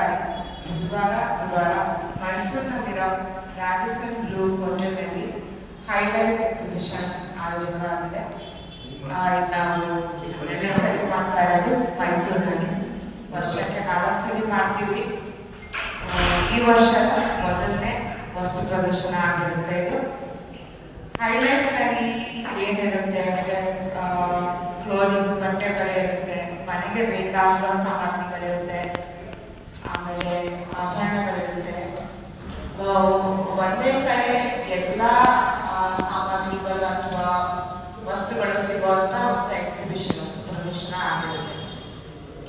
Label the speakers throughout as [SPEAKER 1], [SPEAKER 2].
[SPEAKER 1] Sky. Udwara Udwara, Mysore Nagara, Radisson Blue Hotel ನಲ್ಲಿ highlight exhibition ಆಯೋಜಕರಾಗಿದೆ ನಾವು ಎರಡನೇ ಸರಿ ಮಾಡ್ತಾ ಇರೋದು ಮೈಸೂರಿನಲ್ಲಿ ವರ್ಷಕ್ಕೆ ನಾಲ್ಕು ಸರಿ ಮಾಡ್ತೀವಿ ಈ ವರ್ಷ ಮೊದಲನೇ ವಸ್ತು ಪ್ರದರ್ಶನ ಆಗಿರುತ್ತೆ ಇದು ಹೈಲೈಟ್ನಲ್ಲಿ ಏನಿರುತ್ತೆ ಅಂದರೆ ಕ್ಲೋನಿಂಗ್ ಬಟ್ಟೆಗಳು ಇರುತ್ತೆ ಮನೆಗೆ ಬೇಕಾದ ಒಂದೇ ಕಡೆ ಎಲ್ಲ ಸಾಮಗ್ರಿಗಳು ಅಥವಾ ವಸ್ತುಗಳು ಸಿಗುವಂತ ಒಂದು ಎಕ್ಸಿಬಿಷನ್ ವಸ್ತು ಪ್ರದರ್ಶನ ಆಗಿರುತ್ತೆ.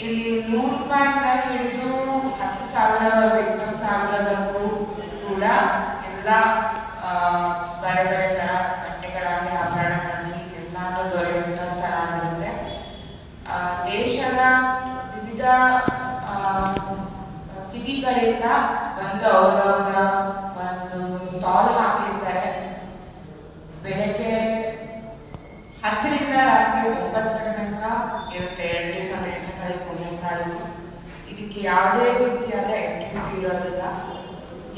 [SPEAKER 1] ಇಲ್ಲಿ ನೂರು ರೂಪಾಯಿಂದ ಹಿಡಿದು ಹತ್ತು ಸಾವಿರವರೆಗೂ, ಇಪ್ಪತ್ತು ಸಾವಿರವರೆಗೂ ಕೂಡ ಎಲ್ಲ ಬರೆ ಬೇರೆ ತರ ಬಟ್ಟೆಗಳಾಗಲಿ ಆಭರಣಗಳಲ್ಲಿ ಎಲ್ಲಾನು ದೊರೆಯುವಂಥ ಸ್ಥಳ ಆಗಿರುತ್ತೆ. ದೇಶದ ವಿವಿಧ ಸಿಟಿಗಳಿಂದ ಬಂದು ಅವರವರ ಒಂದು ಸ್ಟಾಲ್ ಹಾಕಿರ್ತಾರೆ ಬೆಳಗ್ಗೆ ಹತ್ತರಿಂದ ರಾತ್ರಿ ಒಂಬತ್ತು ಗಂಟೆ ತನಕ ಇರುತ್ತೆ. ಎರಡು ದಿವಸ ಮೂರನೇ ತಾರೀಕು ಇದಕ್ಕೆ ಯಾವುದೇ ರೀತಿಯಾದ ಎಂಟ್ರಿ ಇರೋದಿಲ್ಲ.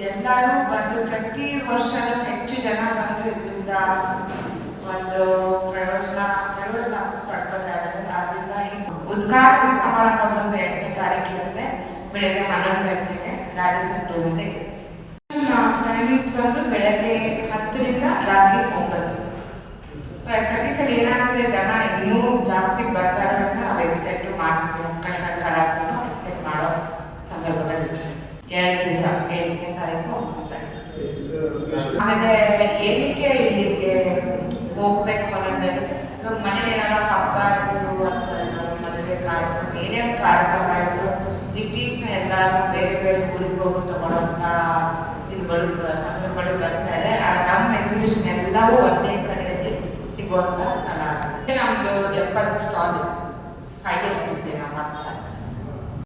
[SPEAKER 1] ಎಲ್ಲರೂ ಬಂದು ಪ್ರತಿ ವರ್ಷನೂ ಹೆಚ್ಚು ಜನ ಬಂದು ಇದರಿಂದ ಒಂದು ಪ್ರಯೋಜನ ಪ್ರಯೋಜನ ಪಡ್ಕೊತಾ ಆದ್ದರಿಂದ ಈ ಉದ್ಘಾಟನಾ ಸಮಾರಂಭದೊಂದು ಎಂಟು ತಾರೀಕು ಇರುತ್ತೆ. ಬೆಳಗ್ಗೆ ಹನ್ನೊಂದು ಗಂಟೆಗೆ ಗಂಟೆ ಟೈಮಿಂಗ್ಸ್ ಬಂದು ಬೆಳಗ್ಗೆ ಹತ್ತರಿಂದ ರಾತ್ರಿ ಒಂಬತ್ತು. ಪ್ರತಿ ಸಲ ಏನಾಗ್ತದೆ ಜನ ಇನ್ನೂ ಜಾಸ್ತಿ ಬರ್ತಾರೆ ನಾವು ಎಕ್ಸೆಪ್ಟ್ ಮಾಡ್ತೀವಿ. ಕನ್ನಡ ಕಲಾವಿದನ್ನು ಎಕ್ಸ್ಟೆಂಡ್ ಮಾಡೋ ಸಂದರ್ಭದಲ್ಲಿ. ಎರಡು ದಿವಸ, ಎಂಟನೇ ತಾರೀಕು. ಆಮೇಲೆ ಏನಕ್ಕೆ ಇಲ್ಲಿಗೆ ಹೋಗ್ಬೇಕು ಅನ್ನೋದ್ರೆ ಇವಾಗ ಮನೇಲಿ ಏನಾರ ಹಬ್ಬ ಏನಾದ್ರು ಮದುವೆ ಕಾರ್ಯಕ್ರಮ ಏನೇ ಒಂದು ಕಾರ್ಯಕ್ರಮ ಆಯಿತು ಇತ್ತೀಚಿನ ಎಲ್ಲರೂ ಬೇರೆ ಬೇರೆ ಊರಿಗೆ ಹೋಗಿ ತಗೊಳ್ಳೋಂಥ ಇದುಗಳು, ಸಂದರ್ಭಗಳು ಬರ್ತಾರೆ ನಮ್ಮ ಎಕ್ಸಿಬಿಷನ್ ಎಲ್ಲವೂ ಒಂದೇ porta sta la... Era un departamento storico, hai escluso la parte.